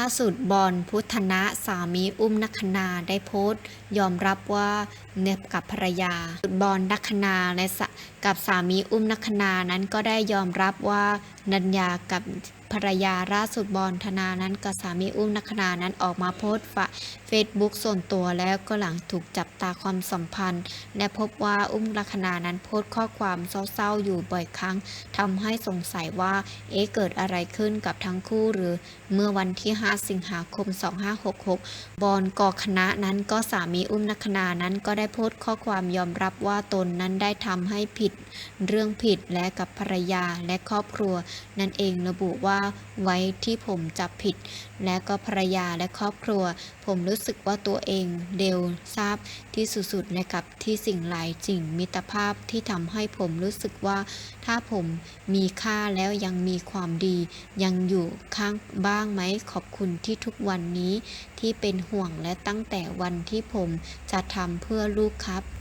ล่าสุดบอลพุทธนะสามีอุ้มนักนาได้โพสต์ยอมรับว่าเนบกับภรรยาบอลนักนาและกับสามีอุ้มนักนานั้นก็ได้ยอมรับว่านัญญากับ ภรรยาล่าสุดบอลธนานั้นกับสามีอุ้มนักคณานั้นออกมาโพสต์เฟซบุ๊กส่วนตัวแล้วก็หลังถูกจับตาความสัมพันธ์ และพบว่าอุ้มลักษณานั้นโพสต์ข้อความเศร้าๆ อยู่บ่อยครั้งทำให้สงสัยว่าเอ๊ะเกิดอะไรขึ้นกับทั้งคู่หรือ เมื่อวันที่ 5 สิงหาคม 2566 บอลกอคณะนั้นก็สามีอุ้มนักคณานั้นก็ได้โพสต์ข้อความยอมรับว่าตนนั้นได้ทำให้ผิด เรื่องผิดและกับภรรยาและครอบครัว นั่นเองระบุว่าไว้ที่ผมจับผิด และก็ภรรยาและครอบครัว ผมรู้สึกว่าตัวเองเดวทราบที่สุดๆและกับที่สิ่งหลายสิ่งมิตรภาพที่ทำให้ผมรู้สึกว่า ถ้าผมมีค่าแล้วยังมีความดี ยังอยู่ข้างบ้างไหมขอบคุณที่ทุกวันนี้ที่เป็นห่วงและตั้งแต่วันที่ผมจะทำเพื่อลูกครับ